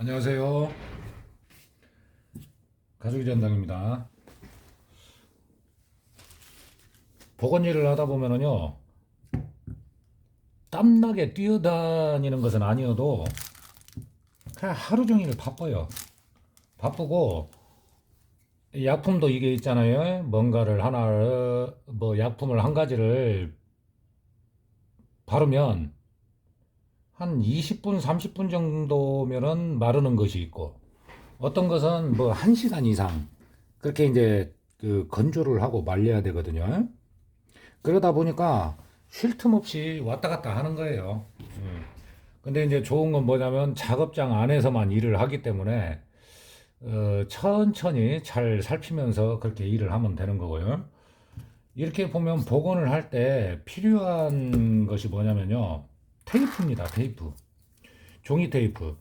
안녕하세요. 가족이 전당입니다. 보건 일을 하다 보면은요, 땀나게 뛰어다니는 것은 아니어도 그냥 하루 종일 바빠요. 바쁘고 약품도 이게 있잖아요. 뭔가를 하나 뭐 약품을 한 가지를 바르면 한 20분, 30분 정도면은 마르는 것이 있고, 어떤 것은 뭐 1시간 이상, 그렇게 이제 그 건조를 하고 말려야 되거든요. 그러다 보니까 쉴 틈 없이 왔다 갔다 하는 거예요. 음. 근데 이제 좋은 건 뭐냐면 작업장 안에서만 일을 하기 때문에, 어, 천천히 잘 살피면서 그렇게 일을 하면 되는 거고요. 이렇게 보면 복원을 할 때 필요한 것이 뭐냐면요. 테이프입니다. 테이프. 종이 테이프.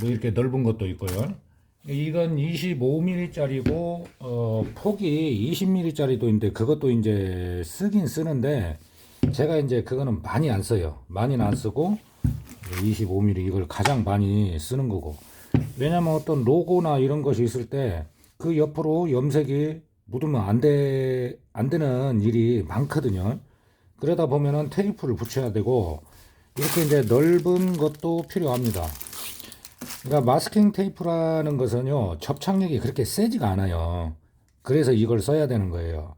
뭐 이렇게 넓은 것도 있고요. 이건 25mm짜리고 어, 폭이 20mm짜리도 있는데 그것도 이제 쓰긴 쓰는데 제가 이제 그거는 많이 안 써요. 많이는 안 쓰고 25mm 이걸 가장 많이 쓰는 거고. 왜냐면 어떤 로고나 이런 것이 있을 때 그 옆으로 염색이 묻으면 안 돼, 안 되는 일이 많거든요. 그러다 보면은 테이프를 붙여야 되고 이렇게 이제 넓은 것도 필요합니다. 그러니까 마스킹 테이프라는 것은요 접착력이 그렇게 세지가 않아요. 그래서 이걸 써야 되는 거예요.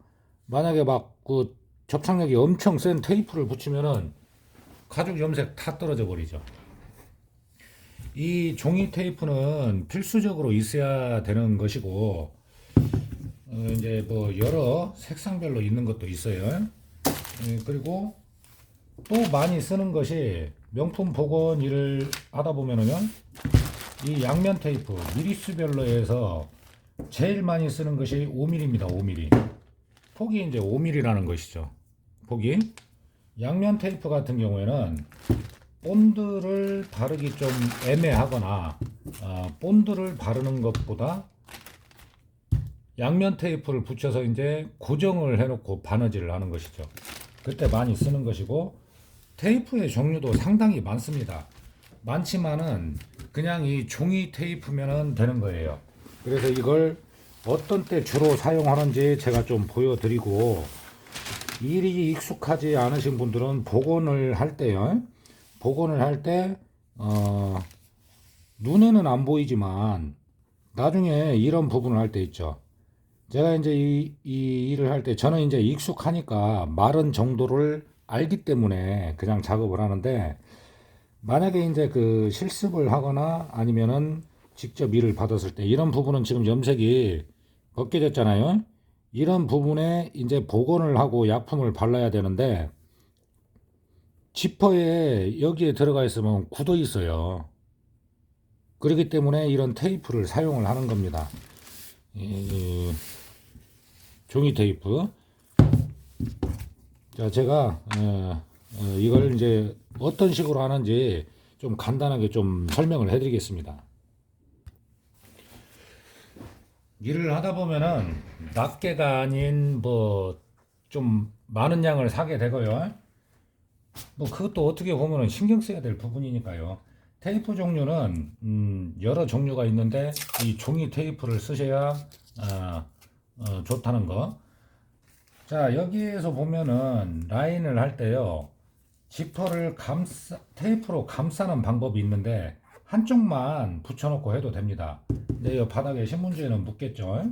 만약에 막 그 접착력이 엄청 센 테이프를 붙이면은 가죽 염색 다 떨어져 버리죠. 이 종이 테이프는 필수적으로 있어야 되는 것이고 어, 이제 뭐 여러 색상별로 있는 것도 있어요. 예, 그리고 또 많이 쓰는 것이 명품 복원 일을 하다 보면은요, 이 양면 테이프 미리수별로 해서 제일 많이 쓰는 것이 5mm입니다. 5mm. 폭이 이제 5mm라는 것이죠. 폭이. 양면 테이프 같은 경우에는 본드를 바르기 좀 애매하거나 어, 본드를 바르는 것보다 양면 테이프를 붙여서 이제 고정을 해놓고 바느질을 하는 것이죠. 그때 많이 쓰는 것이고 테이프의 종류도 상당히 많습니다. 많지만은 그냥 이 종이 테이프면은 되는 거예요. 그래서 이걸 어떤 때 주로 사용하는지 제가 좀 보여드리고 일이 익숙하지 않으신 분들은 복원을 할 때요. 복원을 할 때 어, 눈에는 안 보이지만 나중에 이런 부분을 할 때 있죠. 제가 이제 이, 이 일을 할 때 저는 이제 익숙하니까 마른 정도를 알기 때문에 그냥 작업을 하는데 만약에 이제 그 실습을 하거나 아니면은 직접 일을 받았을 때 이런 부분은 지금 염색이 벗겨졌잖아요. 이런 부분에 이제 복원을 하고 약품을 발라야 되는데 지퍼에 여기에 들어가 있으면 굳어 있어요. 그렇기 때문에 이런 테이프를 사용을 하는 겁니다. 이, 종이 테이프. 자, 제가 어, 어, 이걸 이제 어떤 식으로 하는지 좀 간단하게 좀 설명을 해드리겠습니다. 일을 하다 보면은 낱개가 아닌 뭐 좀 많은 양을 사게 되고요. 뭐 그것도 어떻게 보면은 신경 써야 될 부분이니까요. 테이프 종류는 음, 여러 종류가 있는데 이 종이 테이프를 쓰셔야 어, 어, 좋다는 거. 자 여기에서 보면은 라인을 할 때요 지퍼를 감싸 테이프로 감싸는 방법이 있는데 한쪽만 붙여놓고 해도 됩니다. 근데 이 바닥에 신문지에는 묻겠죠.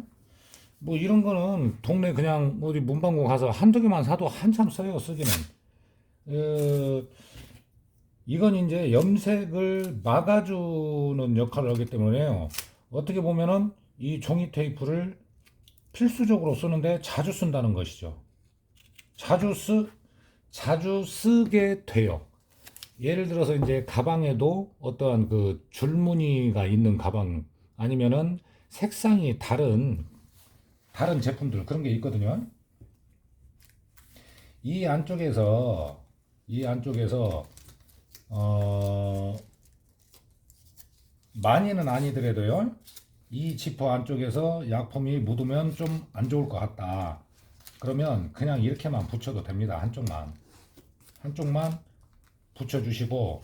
뭐 이런 거는 동네 그냥 어디 문방구 가서 한두 개만 사도 한참 써요 쓰기는. 어, 이건 이제 염색을 막아주는 역할을 하기 때문에요. 어떻게 보면은 이 종이 테이프를 필수적으로 쓰는데 자주 쓴다는 것이죠. 자주 쓰, 자주 쓰게 돼요. 예를 들어서 이제 가방에도 어떠한 그 줄무늬가 있는 가방 아니면은 색상이 다른 다른 제품들 그런 게 있거든요. 이 안쪽에서 이 안쪽에서 어, 많이는 아니더라도요. 이 지퍼 안쪽에서 약품이 묻으면 좀 안 좋을 것 같다. 그러면 그냥 이렇게만 붙여도 됩니다. 한쪽만. 한쪽만 붙여주시고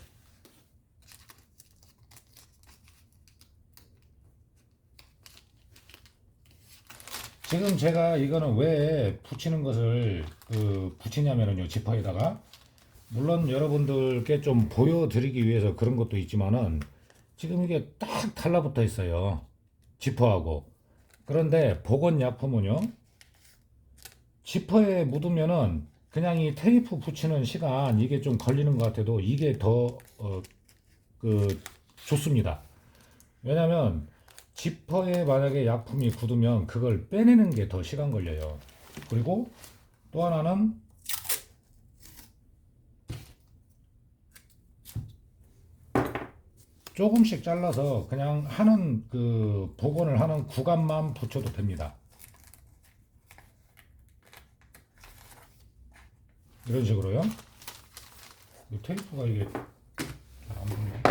지금 제가 이거는 왜 붙이는 것을 그 붙이냐면요. 지퍼에다가 물론 여러분들께 좀 보여드리기 위해서 그런 것도 있지만은 지금 이게 딱 달라붙어 있어요 지퍼하고 그런데 보건 약품은요 지퍼에 묻으면은 그냥 이 테이프 붙이는 시간 이게 좀 걸리는 것 같아도 이게 더 어, 그 좋습니다. 왜냐면 지퍼에 만약에 약품이 굳으면 그걸 빼내는 게 더 시간 걸려요. 그리고 또 하나는 조금씩 잘라서 그냥 하는 그 복원을 하는 구간만 붙여도 됩니다. 이런 식으로요. 이 테이프가 이게 잘안 붙네.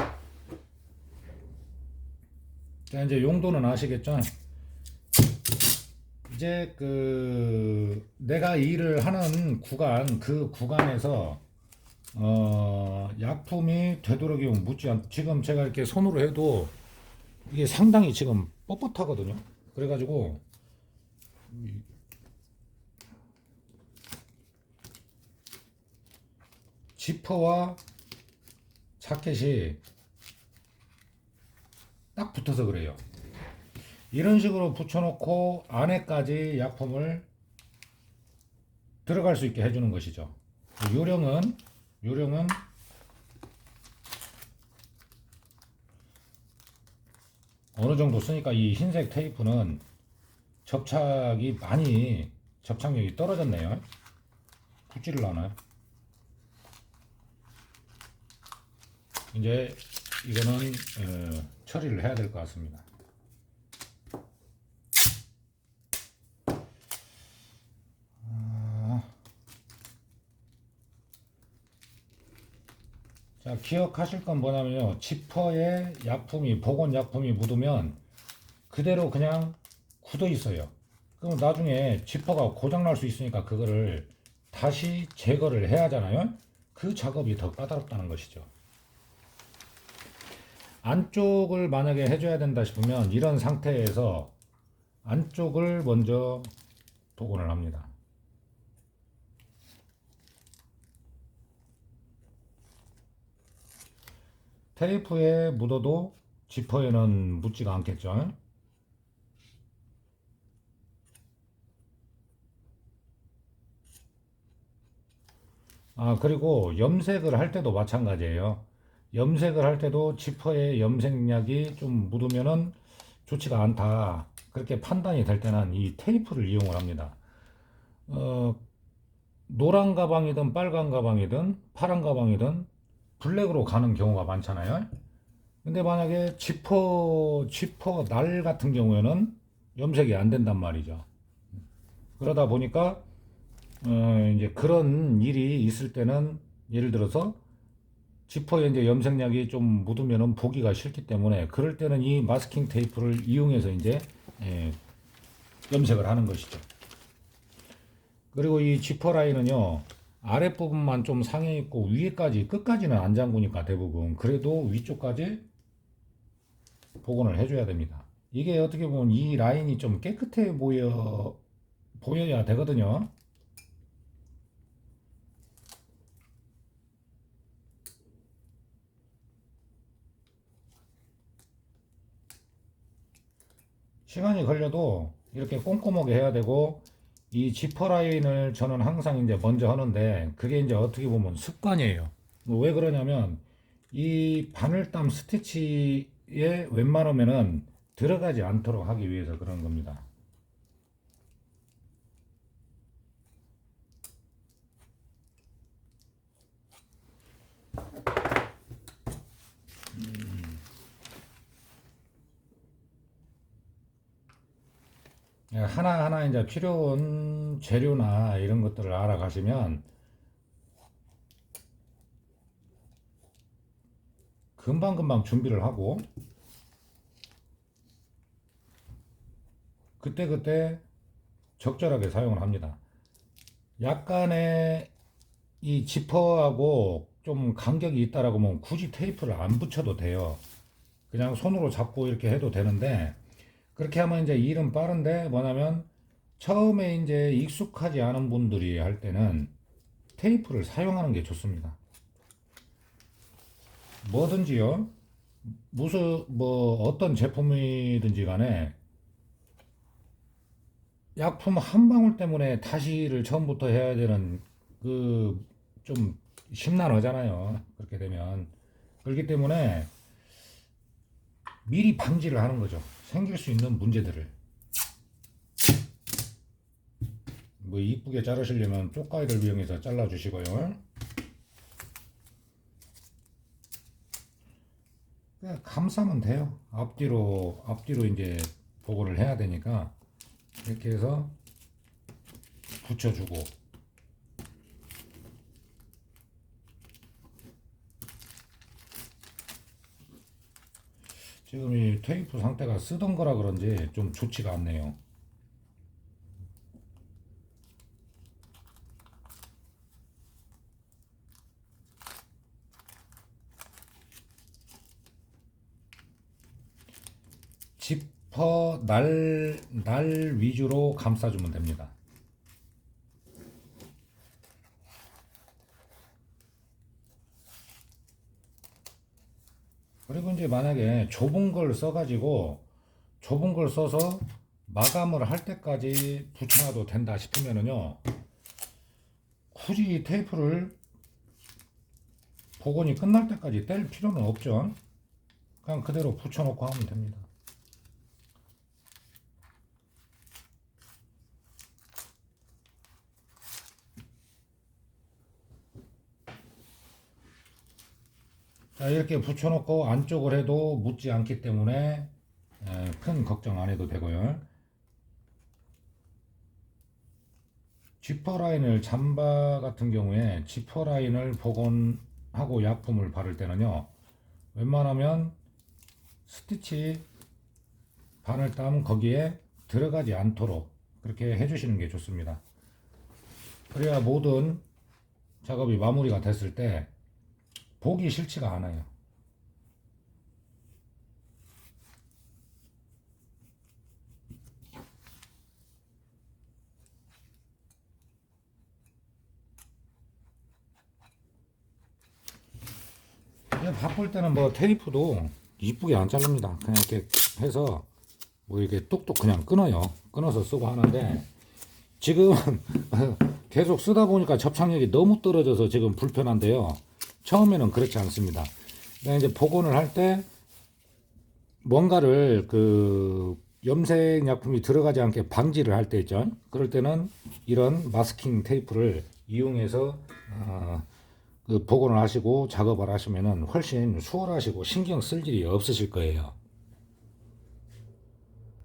자 이제 용도는 아시겠죠? 이제 그 내가 일을 하는 구간 그 구간에서 어 약품이 되도록이면 묻지 않 지금 제가 이렇게 손으로 해도 이게 상당히 지금 뻣뻣하거든요. 그래가지고 지퍼와 자켓이 딱 붙어서 그래요. 이런 식으로 붙여놓고 안에까지 약품을 들어갈 수 있게 해주는 것이죠. 요령은 요령은 어느 정도 쓰니까 이 흰색 테이프는 접착이 많이 접착력이 떨어졌네요. 붙지를 않아요. 이제 이거는 어, 처리를 해야 될 것 같습니다. 자 기억하실 건 뭐냐면요. 지퍼에 약품이 보건 약품이 묻으면 그대로 그냥 굳어 있어요. 그럼 나중에 지퍼가 고장 날 수 있으니까 그거를 다시 제거를 해야 하잖아요. 그 작업이 더 까다롭다는 것이죠. 안쪽을 만약에 해줘야 된다 싶으면 이런 상태에서 안쪽을 먼저 복원을 합니다. 테이프에 묻어도 지퍼에는 묻지가 않겠죠. 아, 그리고 염색을 할 때도 마찬가지예요. 염색을 할 때도 지퍼에 염색약이 좀 묻으면은 좋지가 않다. 그렇게 판단이 될 때는 이 테이프를 이용을 합니다. 어, 노란 가방이든 빨간 가방이든 파란 가방이든 블랙으로 가는 경우가 많잖아요. 근데 만약에 지퍼, 지퍼 날 같은 경우에는 염색이 안 된단 말이죠. 그러다 보니까, 어, 이제 그런 일이 있을 때는 예를 들어서 지퍼에 이제 염색약이 좀 묻으면은 보기가 싫기 때문에 그럴 때는 이 마스킹 테이프를 이용해서 이제 예, 염색을 하는 것이죠. 그리고 이 지퍼 라인은요 아랫부분만 좀 상해 있고 위에까지 끝까지는 안 잠그니까 대부분 그래도 위쪽까지 복원을 해줘야 됩니다. 이게 어떻게 보면 이 라인이 좀 깨끗해 보여 보여야 되거든요. 시간이 걸려도 이렇게 꼼꼼하게 해야 되고 이 지퍼 라인을 저는 항상 이제 먼저 하는데 그게 이제 어떻게 보면 습관이에요. 뭐왜 그러냐면 이 바늘땀 스티치에 웬만하면은 들어가지 않도록 하기 위해서 그런 겁니다. 하나하나 이제 필요한 재료나 이런 것들을 알아가시면 금방금방 준비를 하고 그때그때 적절하게 사용을 합니다. 약간의 이 지퍼하고 좀 간격이 있다라고 하면 굳이 테이프를 안 붙여도 돼요. 그냥 손으로 잡고 이렇게 해도 되는데 그렇게 하면 이제 일은 빠른데 뭐냐면 처음에 이제 익숙하지 않은 분들이 할 때는 테이프를 사용하는 게 좋습니다. 뭐든지요. 무슨 뭐 어떤 제품이든지 간에 약품 한 방울 때문에 다시를 처음부터 해야 되는 그 좀 심란하잖아요. 그렇게 되면 그렇기 때문에 미리 방지를 하는 거죠. 생길 수 있는 문제들을. 뭐 이쁘게 자르시려면 쪽가위를 이용해서 잘라 주시고요. 그냥 감싸면 돼요. 앞뒤로 앞뒤로 이제 보고를 해야 되니까 이렇게 해서 붙여주고 지금 이 테이프 상태가 쓰던 거라 그런지 좀 좋지가 않네요. 지퍼 날, 날 위주로 감싸주면 됩니다. 그리고 이제 만약에 좁은 걸 써가지고 좁은 걸 써서 마감을 할 때까지 붙여놔도 된다 싶으면은요 굳이 테이프를 복원이 끝날 때까지 뗄 필요는 없죠. 그냥 그대로 붙여놓고 하면 됩니다 자 이렇게 붙여놓고 안쪽을 해도 묻지 않기 때문에 에, 큰 걱정 안 해도 되고요. 지퍼 라인을 잠바 같은 경우에 지퍼 라인을 복원하고 약품을 바를 때는요 웬만하면 스티치 바늘땀 거기에 들어가지 않도록 그렇게 해주시는 게 좋습니다. 그래야 모든 작업이 마무리가 됐을 때 보기 싫지가 않아요. 바쁠 때는 뭐 테이프도 이쁘게 안 자릅니다. 그냥 이렇게 해서 뭐 이렇게 뚝뚝 그냥 끊어요. 끊어서 쓰고 하는데 지금 계속 쓰다 보니까 접착력이 너무 떨어져서 지금 불편한데요. 처음에는 그렇지 않습니다. 이제 복원을 할 때 뭔가를 그 염색 약품이 들어가지 않게 방지를 할 때 있죠. 그럴 때는 이런 마스킹 테이프를 이용해서 어, 그 복원을 하시고 작업을 하시면은 훨씬 수월하시고 신경 쓸 일이 없으실 거예요.